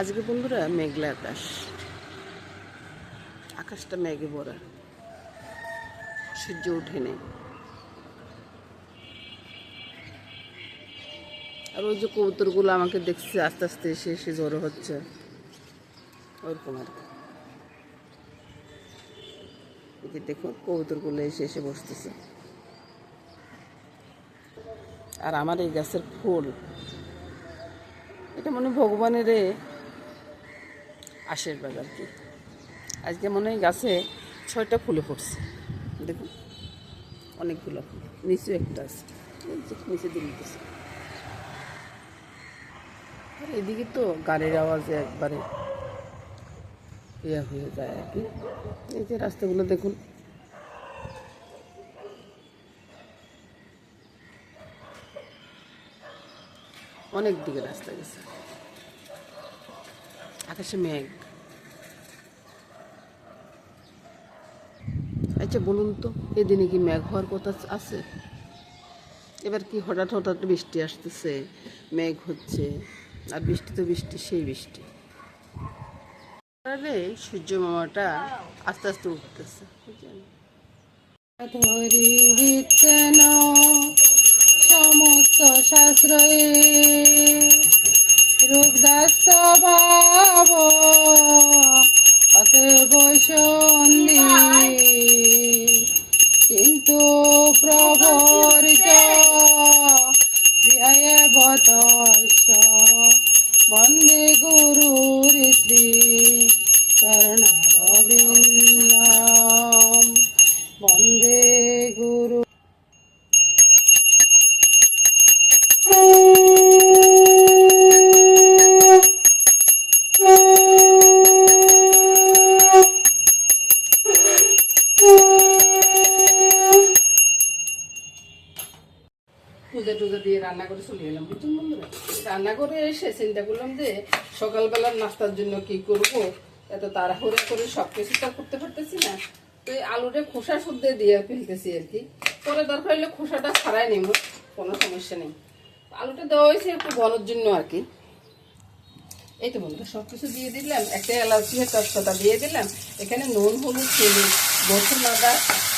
আজকে বন্ধুরা মেঘলা আকাশ। আকাশটা মেঘে ভরা। সূর্য ওঠেনি আর ওই যে কবুতরগুলো আমাকে দেখছে, আস্তে আস্তে এসে এসে জড়ো হচ্ছে। ওরকম আর কি। দেখুন, কবুতরগুলো এসে এসে বসতেছে। আর আমার এই গাছের ফুল, এটা মনে ভগবানের আশীর্বাদ আর কি। আজকে মনে হয় গাছে ছয়টা ফুলে ফুটছে দেখুন, অনেকগুলো ফুল, নিচু একটা আছে। নিচে দিয়ে আর এদিকে তো গাড়ির আওয়াজে একবারে ইয়ে হয়ে যায় আর কি। এই যে রাস্তাগুলো দেখুন। অনেক দিকে রাস্তা গেছে। আকাশে মেঘ। আচ্ছা বলুন তো, এদিনে কি মেঘ হওয়ার কথা আছে এবার কি হঠাৎ হঠাৎ বৃষ্টি আসতেছে, মেঘ হচ্ছে, আর বৃষ্টি তো বৃষ্টি, সেই বৃষ্টি। সূর্য মামাটা আস্তে আস্তে উঠতেছে সমস্ত শাস্ত্রয়ে রোগদাস্ত ভাব অতএব সন্ধি কিন্তু প্রবর্ত বতস্য বন্দে গুরুর শ্রী চরণারবিন্দম চলে এলাম, বুঝছেন বন্ধুরা? রান্না এসে চিন্তা করলাম যে সকালবেলার নাস্তার জন্য কি করব? এত তাড়াহুড়ো করে সব কিছু তো করতে পারতেছি না। তো এই আলুটা খোসা শুদ্ধ দিয়ে ফেলতেছি আর কি। পরে দরকার হলে খোসাটা ছাড়াই নেব, কোনো সমস্যা নেই। আলুটা দেওয়া হয়েছে একটু ঘনর জন্য আর কি। এই তো বন্ধুরা সব কিছু দিয়ে দিলাম। একটা এলাচি তেজপাতা দিয়ে দিলাম। এখানে নুন, হলুদ, চিনি, রসুন আদা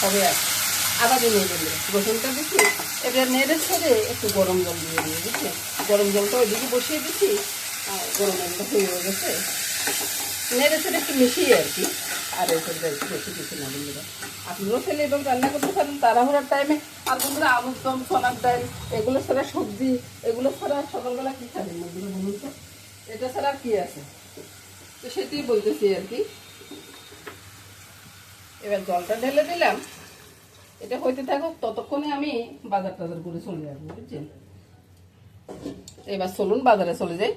হবে আছে আদা দিয়ে নিয়ে দিলাম রসুনটা দিচ্ছি, এবার নেড়ে ছেড়ে একটু গরম জল দিয়ে দিয়ে বুঝলি গরম জলটা ওইদিকে বসিয়ে দিচ্ছি, আর গরম জলটা হয়ে গেছে। নেড়ে ছেড়ে একটু মিশিয়ে আর কি। আর এসব বেশি কিছু না বন্ধুরা আপনারাও ফেলে এবং রান্না করতে পারেন, তাড়াহুড়ার টাইমে আর বন্ধুরা, আলুর দম, সোনার ডাল, এগুলো ছাড়া সবজি, এগুলো ছাড়া সকালবেলা কী খাবেন বন্ধুরা বলুন তো? এটা ছাড়া আর কি আছে? তো সেটাই বলতেছি আর কি। এবার জলটা ঢেলে দিলাম। এটা হইতে থাকুক ততক্ষণে আমি বাজার টাজার করে চলে আসব, বুঝছেন? এবার চলুন বাজারে চলে যাই।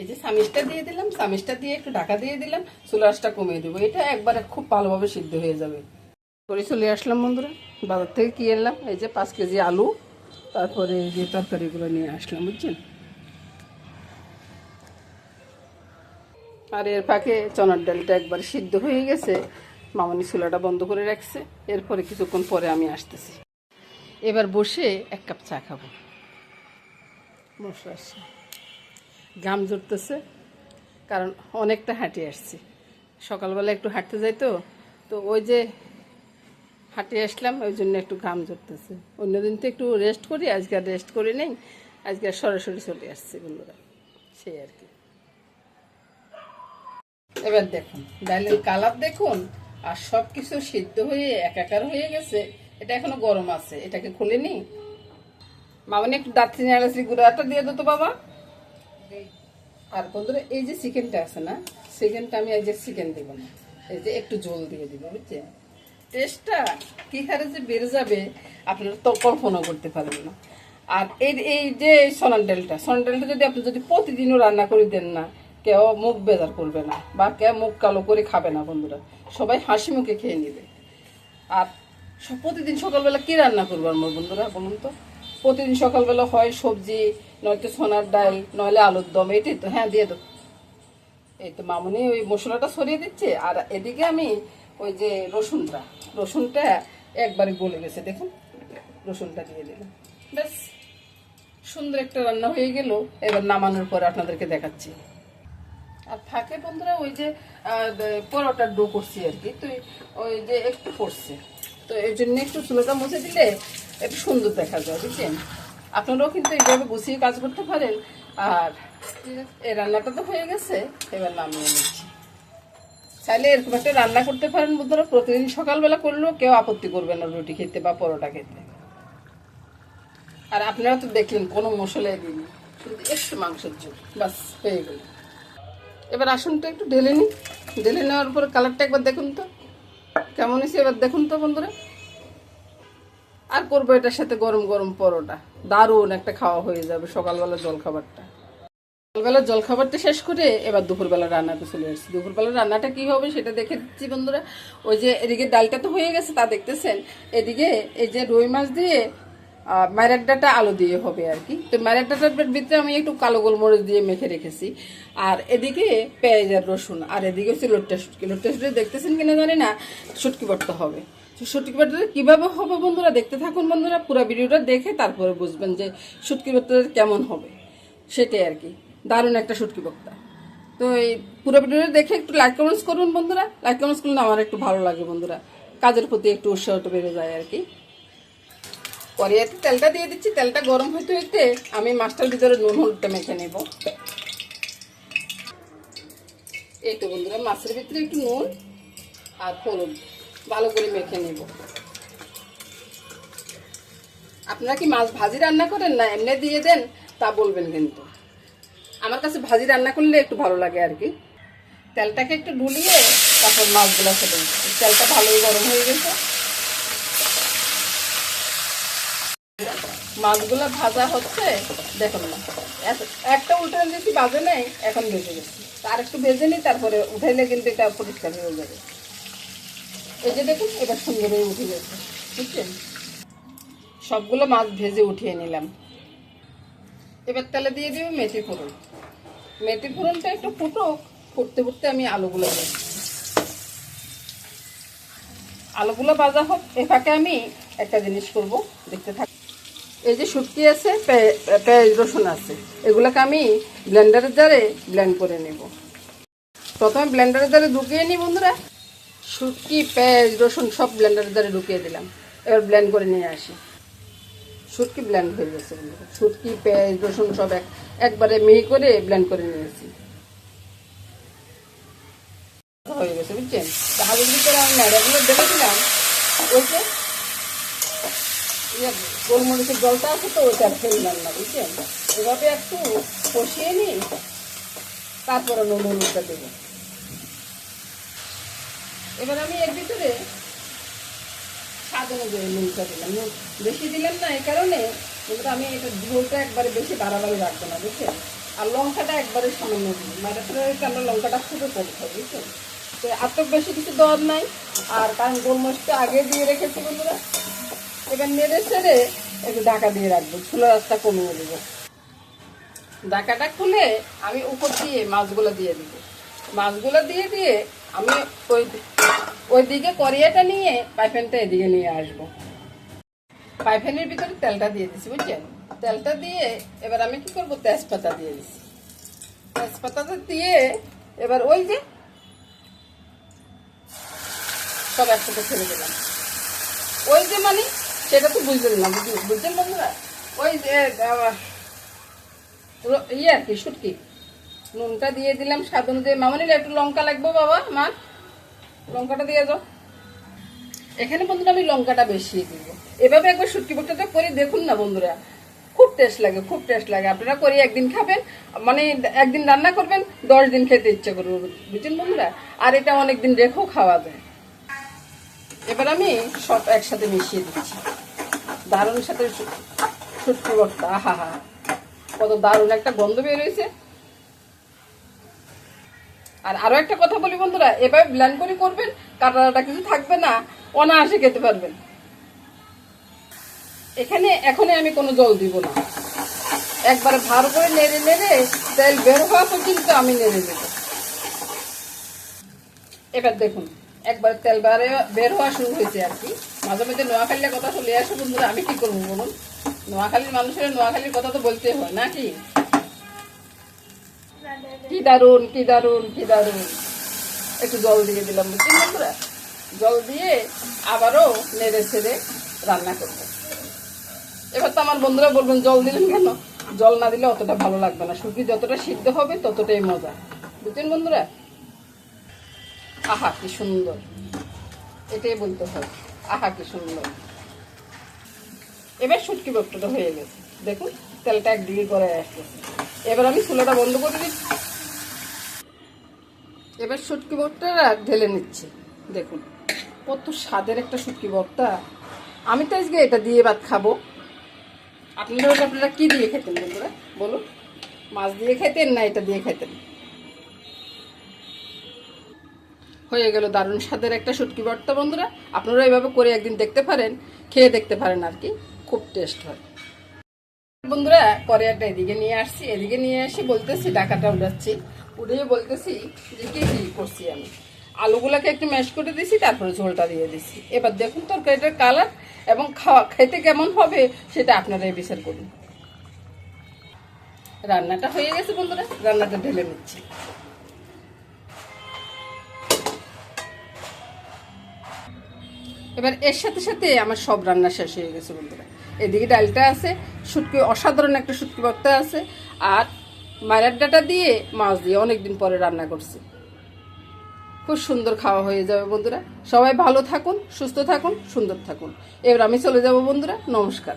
এই যে সামিজটা দিয়ে দিলাম সামিজটা দিয়ে একটু ঢাকা দিয়ে দিলাম চুলাশটা কমিয়ে দেবো। এটা একবারে খুব ভালোভাবে সিদ্ধ হয়ে যাবে। করে চলে আসলাম বন্ধুরা, বাজার থেকে কি এলাম এই যে পাঁচ কেজি আলু, তারপরে এই যে তরকারিগুলো নিয়ে আসলাম, বুঝছেন? আর এর ফাঁকে চনার ডালটা একবার সিদ্ধ হয়ে গেছে। মামনি চুলাটা বন্ধ করে রাখছে। এরপরে কিছুক্ষণ পরে আমি আসতেছি। এবার বসে এক কাপ চা খাব। ঘাম জুড়তেছে কারণ অনেকটা হাঁটে আসছি। সকালবেলা একটু হাঁটতে যাই তো তো ওই যে হাঁটে আসলাম, ওই জন্য একটু ঘাম জুড়তেছে অন্যদিন তো একটু রেস্ট করি, আজকে আর রেস্ট করি নেই, আজকে আর সরাসরি চলে আসছি বন্ধুরা। সেই আর কি। এবার দেখুন ডালের কালার দেখুন। আর সব কিছু সিদ্ধ হয়ে একাকার হয়ে গেছে, এটা এখনও গরম আছে, এটাকে খুলেনি মামনি একটু দারচিনি এলাচি গুঁড়াটা দিয়ে দো তো বাবা। আর বন্ধুরা, এই যে চিকেনটা আছে না, চিকেনটা আমি এই যে চিকেন দেবো না, এই যে একটু জল দিয়ে দিব, বুঝছেন? টেস্টটা কি হারে যে বেড়ে যাবে, আপনারা তো কল্পনা করতে পারবেন না। আর এই এই যে সোনার ডালটা সোনার ডালটা যদি আপনি যদি প্রতিদিনও রান্না করে দেন না, কেউ মুখ বেজার করবে না, বা কেউ মুখ কালো করে খাবে না, বন্ধুরা। সবাই হাসি মুখে খেয়ে নেবে। আর প্রতিদিন সকালবেলা কি রান্না করব আমার বন্ধুরা বলুন তো? প্রতিদিন সকালবেলা হয় সবজি, নয়তো সোনার ডাল, নইলে আলুর দম, এটাই তো হ্যাঁ দিয়ে দাও এই তো মামুনি ওই মশলাটা সরিয়ে দিচ্ছে, আর এদিকে আমি ওই যে রসুনটা রসুনটা একবারে গলে গেছে, দেখুন, রসুনটা দিয়ে দিলাম। ব্যাস, সুন্দর একটা রান্না হয়ে গেল। এবার নামানোর পরে আপনাদেরকে দেখাচ্ছি। আর ফাঁকে বন্ধুরা ওই যে পরোটার ডো করছি আর কি। তো ওই যে একটু পড়ছে তো এই জন্য একটু চুলোটা মুছে দিলে একটু সুন্দর দেখা যায়, বুঝছেন? আপনারাও কিন্তু এইভাবে গুছিয়ে কাজ করতে পারেন। আর এই রান্নাটা তো হয়ে গেছে, এবার নামিয়ে নিচ্ছি। চাইলে এরকম একটা রান্না করতে পারেন বন্ধুরা, প্রতিদিন সকালবেলা করলেও কেউ আপত্তি করবে না রুটি খেতে বা পরোটা খেতে। আর আপনারা তো দেখলেন কোনো মশলাই দিন শুধু একটু মাংসের ঝোল, বাস, হয়ে গেল। এবার আসনটা একটু ঢেলে নিই। ঢেলে নেওয়ার পর কালারটা একবার দেখুন তো। কেমন হয়েছে এবার দেখুন তো বন্ধুরা। আর করব এটার সাথে গরম গরম পরোটা। দারুণ একটা খাওয়া হয়ে যাবে সকালবেলা জল খাবারটা সকালবেলা জল খাবারটা শেষ করে এবার দুপুরবেলা রান্নাতে চলে আসছি। দুপুরবেলা রান্নাটা কি হবে সেটা দেখে দিচ্ছি বন্ধুরা। ওই যে এদিকে ডালটা তো হয়ে গেছে, তা দেখতেছেন? এদিকে এই যে রুই মাছ দিয়ে মায়ের ডাটা আলু দিয়ে হবে আর কি। তো মায়ের ডাটার ভিতরে আমি একটু কালো গোলমরিচ দিয়ে মেখে রেখেছি। আর এদিকে পেঁয়াজ আর রসুন, আর এদিকে হচ্ছে লোট্টা শুটকি। লোট্টা শুটকি দেখতেছেন কিনা জানি না, শুটকি বাটতে হবে। তো শুটকি কীভাবে হবে বন্ধুরা, দেখতে থাকুন বন্ধুরা, পুরো ভিডিওটা দেখে তারপরে বুঝবেন যে শুটকি বাটাটা কেমন হবে। সেটাই আর কি। দারুণ একটা শুটকি বক্তা তো এই পুরো ভিডিওটা দেখে একটু লাইক কমেন্টস করুন বন্ধুরা। লাইক কমেন্টস করলে আমার একটু ভালো লাগে বন্ধুরা। কাজের প্রতি একটু উৎসাহটা বেড়ে যায় আর কি। কড়াইতে তেলটা দিয়ে দিচ্ছি, তেলটা গরম হইতে হইতে আমি মাছটার ভিতরে নুন, হলুদটা মেখে নেব। এই তো বন্ধুরা, মাছের ভিতরে একটু নুন আর হলুদ ভালো করে মেখে নেব। আপনারা কি মাছ ভাজি রান্না করেন না? এমনি দিয়ে দেন, তা বলবেন কিন্তু। আমার কাছে ভাজি রান্না করলে একটু ভালো লাগে আর কি। তেলটাকে একটু ঢুলিয়ে তারপর মাছগুলো ফেলে তেলটা ভালোই গরম হয়ে গেছে। মাছগুলো ভাজা হচ্ছে, দেখুন না। একটা উল্টে দিয়েছি, বাজে নেই, এখন ভেজে গেছি আর একটু ভেজে নিই, তারপরে উঠাইলে কিন্তু এটা পরিষ্কার হয়ে যাবে। এই যে দেখুন এবার সুন্দর হয়ে উঠে গেছে, বুঝছেন? সবগুলো মাছ ভেজে উঠিয়ে নিলাম। এবার তাহলে দিয়ে দিব মেথি ফোড়ন। মেথি ফোড়নটা একটু ফুটুক ফুটতে ফুটতে আমি আলুগুলো দিয়ে আলুগুলো ভাজা হোক, এ ফাঁকে আমি একটা জিনিস করব, দেখতে থাক এই যে শুটকি আছে পেঁয়াজ রসুন আছে, এগুলোকে আমি ব্লেন্ডারের দ্বারে ব্লেন্ড করে নেব। প্রথমে ব্লেন্ডারের দ্বারে ঢুকিয়ে নিই বন্ধুরা। শুটকি, পেঁয়াজ, রসুন সব ব্লেন্ডারের দ্বারে ঢুকিয়ে দিলাম। এবার ব্লেন্ড করে নিয়ে আসি। শুটকি ব্লেন্ড হয়ে গেছে শুটকি, পেঁয়াজ, রসুন সব এক, একবারে মিহি করে ব্লেন্ড করে নিয়েছি। হয়ে গেছে, বুঝছেন? হাতের ভিতরে আমি ম্যাডাগুলো দেখে দিলাম, ওই গোলমরিচের জলটা আছে তো, ওইটা ফেললাম না, বুঝছেন? এভাবে একটু কষিয়ে নিই, তারপরে নুন হলুদটা দেবো। এবার আমি এর ভিতরে স্বাদ অনুযায়ী নুনটা দিলাম। বেশি দিলাম না, এই কারণে কিন্তু আমি এটা ঝোলটা একবারে বেশি বাড়াবাড়ি রাখব না, বুঝছেন? আর লঙ্কাটা একবারে সামান্য দিই। মারাত্মক আমরা লঙ্কাটা খুবই কম খাই, বুঝছেন? তো এত বেশি কিছু দেওয়ার নাই। আর কারণ গোলমরিচটা আগে দিয়ে রেখেছি বন্ধুরা এবার নেড়ে ছেড়ে একটু ঢাকা দিয়ে রাখব চুলো রাস্তা কমিয়ে দেবো। ঢাকাটা খুলে আমি উপর দিয়ে মাছগুলো দিয়ে দিব। মাছগুলো দিয়ে দিয়ে আমি ওই ওই দিকে করিয়াটা নিয়ে পাইপেনটা এদিকে নিয়ে আসব। পাইপেনের ভিতরে তেলটা দিয়ে দিছি, বুঝছেন? তেলটা দিয়ে এবার আমি কি করব, তেজপাতা দিয়ে দিছি। তেজপাতাটা দিয়ে এবার ওই যে সব একসাথে ছেড়ে দিলাম। ওই যে মানে সেটা তো বুঝলেন না বুঝছেন বন্ধুরা? ওই যে ইয়ে আর কি শুটকি নুনটা দিয়ে দিলাম, স্বাদ অনুযায়ী। মামনির একটু লঙ্কা লাগবে বাবা, মা? লঙ্কাটা দিয়ে যাও এখানে বন্ধুরা আমি লঙ্কাটা বেশি দিব। এভাবে একবার শুটকি ভুট্টাটা করে, দেখুন না বন্ধুরা। খুব টেস্ট লাগে, খুব টেস্ট লাগে। আপনারা করে, একদিন খাবেন মানে একদিন রান্না করবেন, দশ দিন খেতে ইচ্ছে করবে। বুঝছেন বন্ধুরা? আর এটা অনেক দিন রেখেও খাওয়া যায়। এবার আমি সব একসাথে মিশিয়ে দিচ্ছি। দারুণ সাথে শুটকি ভর্তা আহা হা কত দারুণ একটা গন্ধ বের হয়েছে। আর আরও একটা কথা বলি বন্ধুরা, এভাবে ব্ল্যান্ড করে করবেন কাটাটা কিছু থাকবে না, অনায়াসে খেতে পারবেন। এখানে এখনই আমি কোনো জল দিব না। একবারে ভালো করে নেড়ে নেড়ে তেল বের হওয়া পর্যন্ত আমি নেড়ে নেব। এবার দেখুন একবার তেল বারে বের হওয়া শুরু হয়েছে আর কি। মাঝে মাঝে নোয়াখালীর কথা চলে আসে, বন্ধুরা, আমি কি করব বলুন? নোয়াখালীর মানুষের নোয়াখালীর কথা তো বলতে হয় নাকি কি? দারুণ কি দারুণ কি দারুণ একটু জল দিয়ে দিলাম বন্ধুরা? জল দিয়ে আবারও নেড়ে ছেড়ে রান্না করব। এবার তো আমার বন্ধুরা বলবেন, জল দিলেন কেন? জল না দিলে অতটা ভালো লাগবে না। শুকি যতটা সিদ্ধ হবে ততটাই মজা। বুঝছেন বন্ধুরা? আহা, কি সুন্দর। এটাই বলতে হয়। আহা, কি সুন্দর। এবার শুটকি বক্তটা হয়ে গেছে। দেখুন, তেলটা এক একদিকে করে আসতেছে এবার আমি চুলাটা বন্ধ করে দিচ্ছি। এবার শুটকি বক্তটা ঢেলে নিচ্ছি। দেখুন, কত স্বাদের একটা শুটকি বক্তা। আমি তো আজকে এটা দিয়ে ভাত খাব। আপনারা আপনারা কি দিয়ে খেতেন বন্ধুরা? বলুন, মাছ দিয়ে খেতেন না এটা দিয়ে খেতেন? হয়ে গেল দারুণ স্বাদের একটা শুটকি ভর্তা, বন্ধুরা। আপনারা এইভাবে করে একদিন দেখতে পারেন, খেয়ে দেখতে পারেন আর কি। খুব টেস্ট হয়। বন্ধুরা করিয়াটা এদিকে নিয়ে আসছি, এদিকে নিয়ে এসে বলতেছি, ডাকাটা উড়াচ্ছি। উড়িয়ে বলতেছি যে কি করছি আমি। আলুগুলাকে একটু ম্যাশ করে দিয়েছি তারপরে ঝোলটা দিয়ে দিছি। এবার দেখুন তরকারিটার কালার এবং খাওয়া খেতে কেমন হবে, সেটা আপনারাই বিচার করুন। রান্নাটা হয়ে গেছে, বন্ধুরা। রান্নাটা ঢেলে নিচ্ছি। এবার এর সাথে সাথে আমার সব রান্না শেষ হয়ে গেছে বন্ধুরা। এদিকে ডালটা আছে, শুটকি, অসাধারণ একটা শুটকি ভর্তা আছে, আর মায়ের ডাটা দিয়ে মাছ দিয়ে অনেকদিন পরে রান্না করছি। খুব সুন্দর খাওয়া হয়ে যাবে বন্ধুরা। সবাই ভালো থাকুন, সুস্থ থাকুন, সুন্দর থাকুন। এবার আমি চলে যাব বন্ধুরা, নমস্কার।